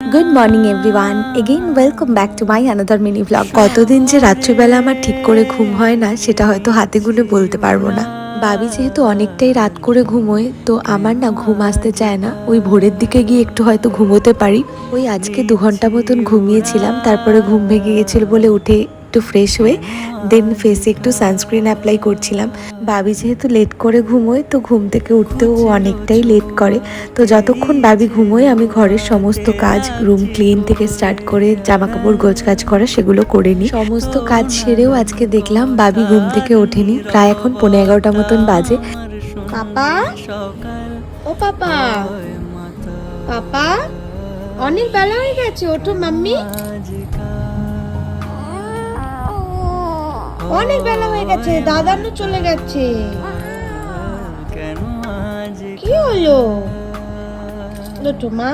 Good morning everyone again welcome back to my another mini blog কতদিন যে রাত্রিবেলা আমার ঠিক করে ঘুম হয় না, সেটা হয়তো হাতে গুলে বলতে পারব না। বাবি যেহেতু অনেকটাই রাত করে ঘুমোয়, তো আমার না ঘুম আসতে চায় না। ওই ভোরের দিকে গিয়ে একটু হয়তো ঘুমোতে পারি। ওই আজকে দু ঘণ্টা মতন ঘুমিয়েছিলাম, তারপরে ঘুম ভেঙে গেছিল বলে উঠে একটু ফ্রেশ হয়ে দেন ফেসে একটু সানস্ক্রিন অ্যাপ্লাই করছিলাম। বাবি যেহেতু লেট করে ঘুমোয়, তো ঘুম থেকে উঠতেও অনেকটাই লেট করে। তো যতক্ষণ বাবি ঘুমোয়, আমি ঘরের সমস্ত কাজ রুম ক্লিন থেকে স্টার্ট করে জামা কাপড় গোছ কাজ করা, সেগুলো করে নিই। সমস্ত কাজ সেরেও আজকে দেখলাম বাবি ঘুম থেকে ওঠেনি, প্রায় এখন পনেরো এগারোটা মতন বাজে। ও পাপা? পাপা? অনেক বেলা হয়ে গেছে, ওঠো মাম্মি। অনেক বেলা হয়ে গেছে দাদানু চলে গেছে। কি হলো? মা